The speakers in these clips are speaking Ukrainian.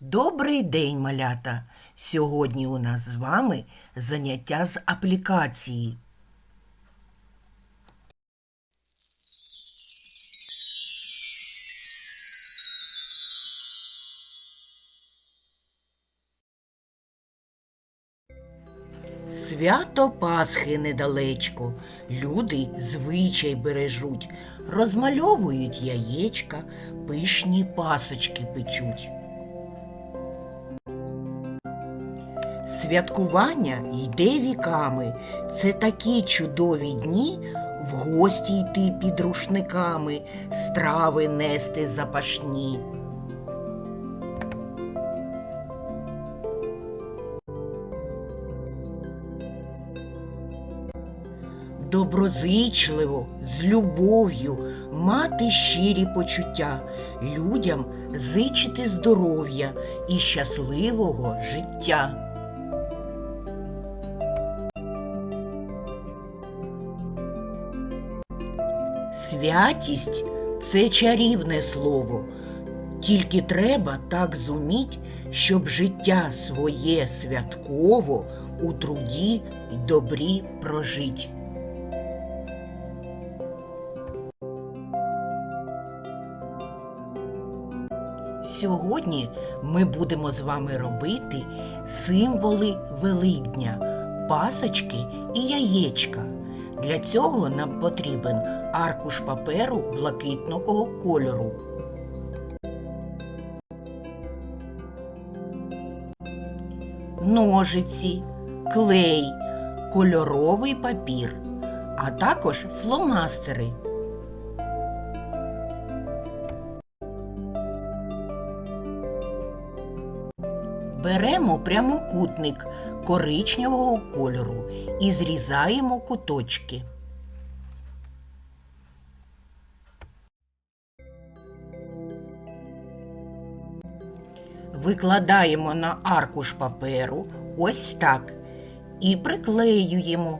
Добрий день, малята! Сьогодні у нас з вами заняття з аплікації. Свято Пасхи недалечко, люди звичай бережуть, розмальовують яєчка, пишні пасочки печуть. Святкування йде віками. Це такі чудові дні в гості йти під рушниками, страви нести запашні. Доброзичливо, з любов'ю мати щирі почуття, людям зичити здоров'я і щасливого життя. Святість це чарівне слово. Тільки треба так зуміть, щоб життя своє святково у труді й добрі прожить. Сьогодні ми будемо з вами робити символи Великдня, пасочки і яєчка. Для цього нам потрібен аркуш паперу блакитного кольору. Ножиці, клей, кольоровий папір, а також фломастери. Беремо прямокутник коричневого кольору і зрізаємо куточки. Викладаємо на аркуш паперу ось так і приклеюємо.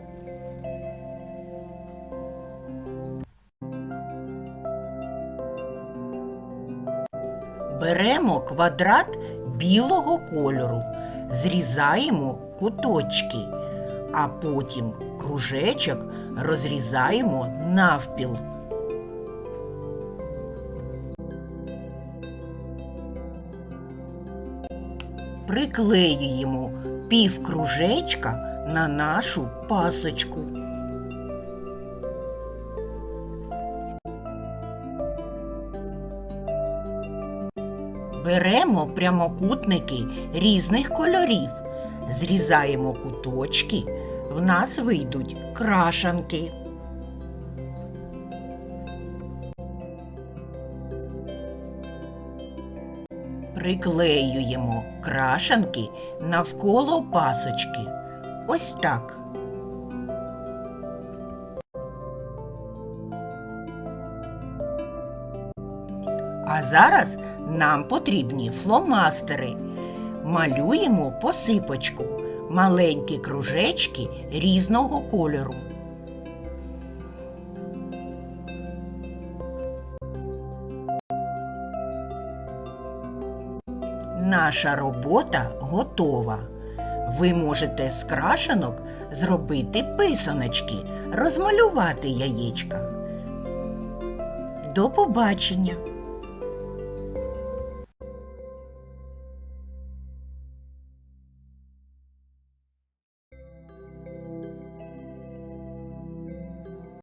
Беремо квадрат білого кольору, зрізаємо куточки, а потім кружечок розрізаємо навпіл. Приклеюємо пів кружечка на нашу пасочку. Беремо прямокутники різних кольорів, зрізаємо куточки, в нас вийдуть крашанки. Приклеюємо крашанки навколо пасочки. Ось так. А зараз нам потрібні фломастери. Малюємо посипочку, маленькі кружечки різного кольору. Наша робота готова. Ви можете з крашенок зробити писаночки, розмалювати яєчка. До побачення!